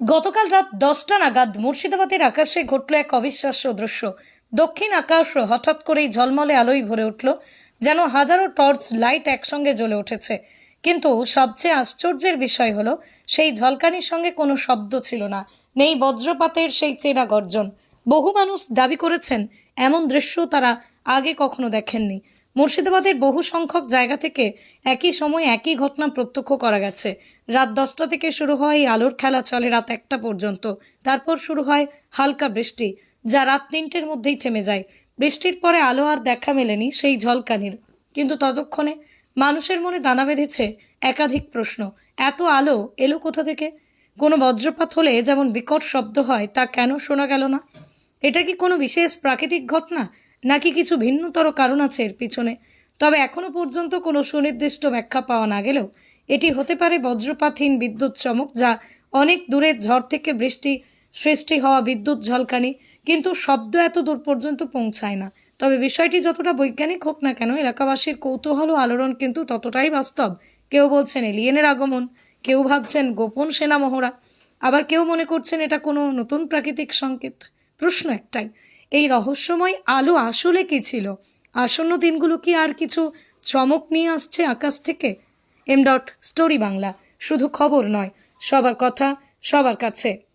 গতকাল রাত দশটা নাগাদ মুর্শিদাবাদের আকাশে ঘটল এক অবিশ্বাস্য দৃশ্য। দক্ষিণ আকাশ হঠাৎ করেই ঝলমলে আলোয় ভরে উঠল, যেন হাজারো টর্চ লাইট একসঙ্গে জ্বলে উঠেছে। কিন্তু সবচেয়ে আশ্চর্যের বিষয় হলো, সেই ঝলকানির সঙ্গে কোনো শব্দ ছিল না। নেই বজ্রপাতের সেই চেনা গর্জন। বহু মানুষ দাবি করেছেন, এমন দৃশ্য তারা আগে কখনো দেখেননি। মুর্শিদাবাদের বহু সংখ্যক জায়গা থেকে একই সময় একই ঘটনা প্রত্যক্ষ করা গেছে। রাত দশটা থেকে শুরু হয় এই আলোর খেলা, চলে রাত একটা পর্যন্ত। তারপর শুরু হয় হালকা বৃষ্টি, যা রাত তিনটের মধ্যেই থেমে যায়। বৃষ্টির পরে আলো আর দেখা মেলেনি সেই ঝলকানির। কিন্তু ততক্ষণে মানুষের মনে দানা বেঁধেছে একাধিক প্রশ্ন। এত আলো এলো কোথা থেকে? কোনো বজ্রপাত হলে যেমন বিকট শব্দ হয়, তা কেন শোনা গেল না? এটা কি কোনো বিশেষ প্রাকৃতিক ঘটনা? নাকি কিছু ভিন্নতর কারণ আছে এর পিছনে? তবে এখনও পর্যন্ত কোনো সুনির্দিষ্ট ব্যাখ্যা পাওয়া না গেলেও এটি হতে পারে বজ্রপাতহীন বিদ্যুৎ চমক যা অনেক দূরে ঝড় থেকে বৃষ্টি সৃষ্টি হওয়া বিদ্যুৎ ঝলকানি, কিন্তু শব্দ এত দূর পর্যন্ত পৌঁছায় না। তবে বিষয়টি যতটা বৈজ্ঞানিক হোক না কেন, এলাকাবাসীর কৌতূহল ও আলোড়ন কিন্তু ততটাই বাস্তব। কেউ বলছেন এলিয়েনের আগমন, কেউ ভাবছেন গোপন সেনা মহড়া, আবার কেউ মনে করছেন এটা কোনো নতুন প্রাকৃতিক সংকেত। প্রশ্ন একটাই এই রহস্যময় আলো আসলে কি ছিল? আসন্ন দিনগুলো কি আর কিছু চমক নিয়ে আসছে আকাশ থেকে? এম ডট স্টোরি বাংলা, শুধু খবর নয়, সবার কথা সবার কাছে।